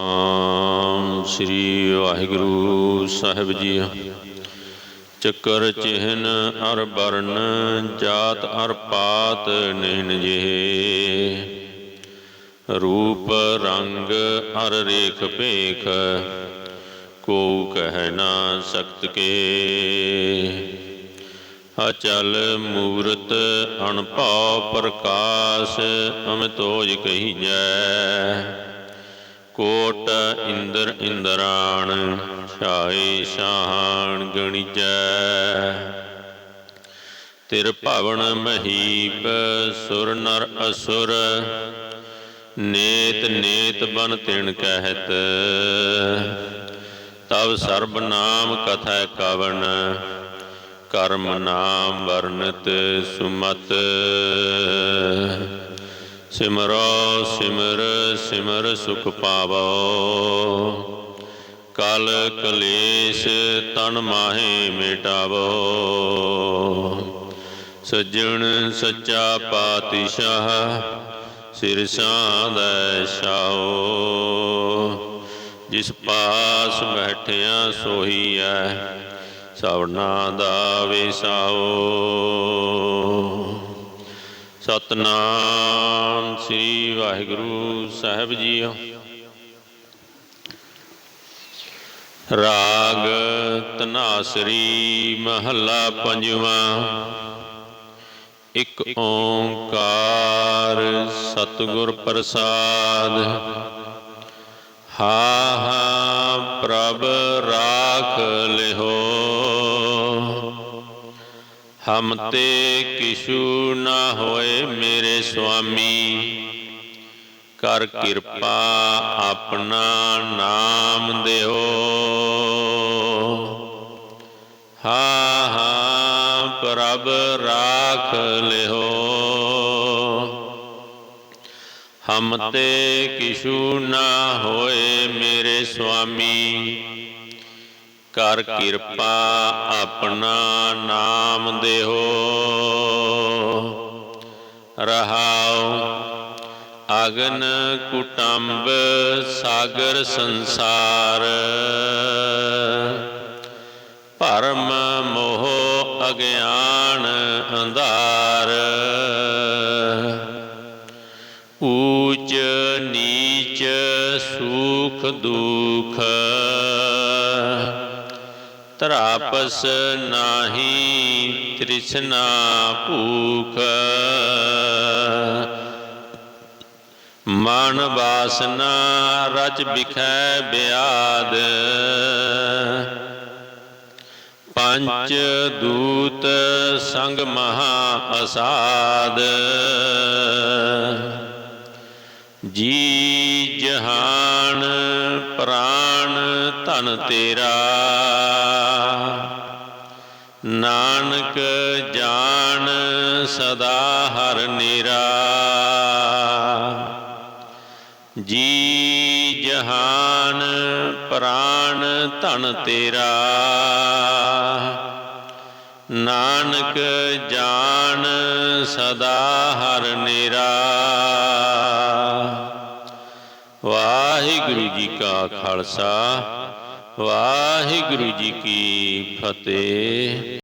ਆਮ ਸ੍ਰੀ ਵਾਹਿਗੁਰੂ ਸਾਹਿਬ ਜੀ। ਚੱਕਰ ਚਿਹਨ ਅਰ ਬਰਨ, ਜਾਤ ਅਰ ਪਾਤ ਨਿਹਨ ਜਿਹੇ। ਰੂਪ ਰੰਗ ਅਰ ਰੇਖ ਭੇਖ ਕੋ ਕਹਿ ਨਾ ਸਕਤ ਕੇ। ਅਚਲ ਮੂਰਤ ਅਣਭਉ ਪ੍ਰਕਾਸ਼, ਅਮਿਤੋਜ ਕਹੀਜੈ ਕੋਟ ਇੰਦਰ ਇੰਦਰਾਣ ਛਾਏ ਸ਼ਾਹਣ ਗਣਿਜੈ। ਤਿਰ ਭਵਨ ਮਹੀਪ, ਸੁਰ ਨਰ ਅਸੁਰ, ਨੇਤ ਨੇਤ ਬਨ ਤਿਣ ਕਹਿਤ। ਤਬ ਸਰਬ ਨਾਮ ਕਥੈ ਕਵਨ, ਕਰਮ ਨਾਮ ਵਰਨਤ ਸੁਮਤ। ਸਿਮਰੋ ਸਿਮਰ ਸਿਮਰ ਸੁਖ ਪਾਵੋ। ਕਲ ਕਲੇਸ਼ ਤਨ ਮਾਹੇ ਮਿਟਾਵੋ। ਸੱਜਣ ਸੱਚਾ ਪਾਤਸ਼ਾਹ ਸਿਰ ਦਾ ਛਾਓ। ਜਿਸ ਪਾਸ ਬੈਠਿਆ ਸੋਹੀ ਐ ਸਵਨਾ ਦਾ ਵਿਸਾਓ। ਸਤਨਾਮ ਸ੍ਰੀ ਵਾਹਿਗੁਰੂ ਸਾਹਿਬ ਜੀਓ। ਰਾਗ ਤਨਾਸਰੀ ਮਹੱਲਾ ਪੰਜਵਾਂ। ਇੱਕ ਓੰਕਾਰ ਸਤਿਗੁਰ ਪ੍ਰਸਾਦ। ਹਾ ਹਾ ਪ੍ਰਭ ਰਾਖ ਲਿਹੋ। ਹਮ ਤੇ ਕਿਛੂ ਨਾ ਹੋਏ ਮੇਰੇ ਸੁਆਮੀ। ਕਰ ਕਿਰਪਾ ਆਪਣਾ ਨਾਮ ਦਿਓ। ਹਾ ਹਾ, ਪ੍ਰਭ ਰਾਖ ਲਿਓ। ਹਮ ਤੇ ਕਿਛੂ ਨਾ ਹੋਏ ਮੇਰੇ ਸੁਆਮੀ। ਕਰ ਕਿਰਪਾ ਆਪਣਾ ਨਾਮ ਦੇਹੋ। ਰਹਾਉ ਅਗਨ ਕੁਟੰਬ ਸਾਗਰ ਸੰਸਾਰ। ਭਰਮ ਮੋਹ ਅਗਿਆਨ ਅੰਧਾਰ। ਊਚ ਨੀਚ ਸੁਖ ਦੁਖ ਤਰਾਪਸ ਨਾਹੀ ਤ੍ਰਿਸ਼ਨਾ ਭੂਖ। ਮਨ ਵਾਸਨਾ ਰਚ ਬਿਖੈ ਬਿਆਦ। ਪੰਚ ਦੂਤ ਸੰਗ ਮਹਾ ਅਸਾਦ। ਜੀ ਜਹਾਨ ਪ੍ਰਾਣ ਧਨ ਤੇਰਾ। ਨਾਨਕ ਜਾਣ ਸਦਾ ਹਰ ਨਿਰਾ। ਜੀ ਜਹਾਨ ਪ੍ਰਾਨ ਧਨ ਤੇਰਾ। ਨਾਨਕ ਜਾਣ ਸਦਾ ਹਰ ਨਿਰਾ। ਵਾਹਿਗੁਰੂ ਜੀ ਕਾ ਖਾਲਸਾ। ਵਾਹਿਗੁਰੂ ਜੀ ਕੀ ਫਤਿਹ।